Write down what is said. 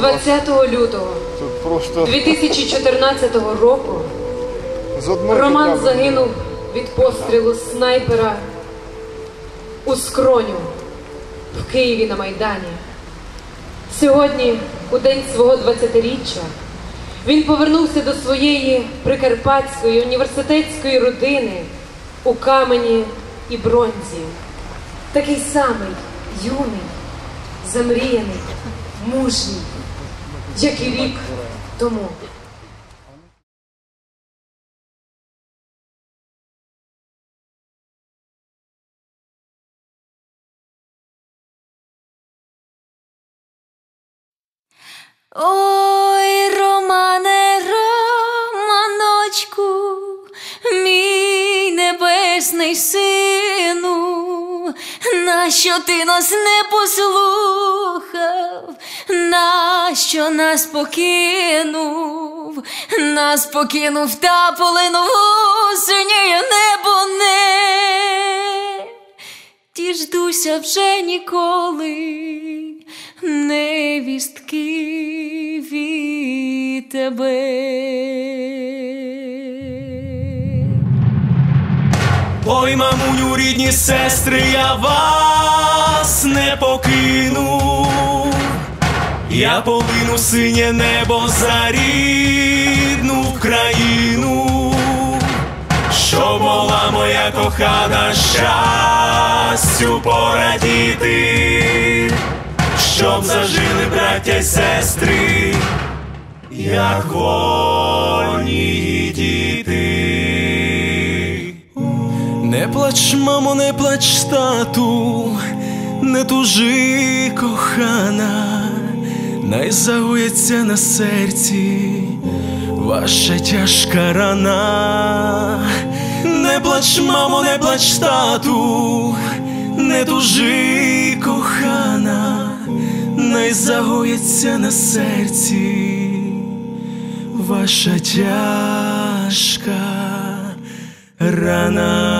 20 лютого Тут просто 2014 року з Роман кави. загинув від пострілу снайпера у скроню в Києві на Майдані. Сьогодні, у день свого 20-річчя, він повернувся до своєї прикарпатської університетської родини у камені і бронзі. Такий самий юний, замріяний, мужній, як і рік тому. Ой, Романе, Романочку, мій небесний сину, нащо ти нас не послухав, нащо нас покинув, нас покинув та полинув у синє небо не діждуся вже ніколи невістки від тебе. Ой, мамуню, рідні сестри, я вас не покину. Я полину синє небо за рідну країну, щоб була моя кохана щастю порадіти, щоб зажили браття й сестри, як вольні діти. Не плач, мамо, не плач, тату, не тужи, кохана, най загується на серці ваша тяжка рана. Не плач, мамо, не плач, тату, не тужи, кохана, най загоїться на серці ваша тяжка рана.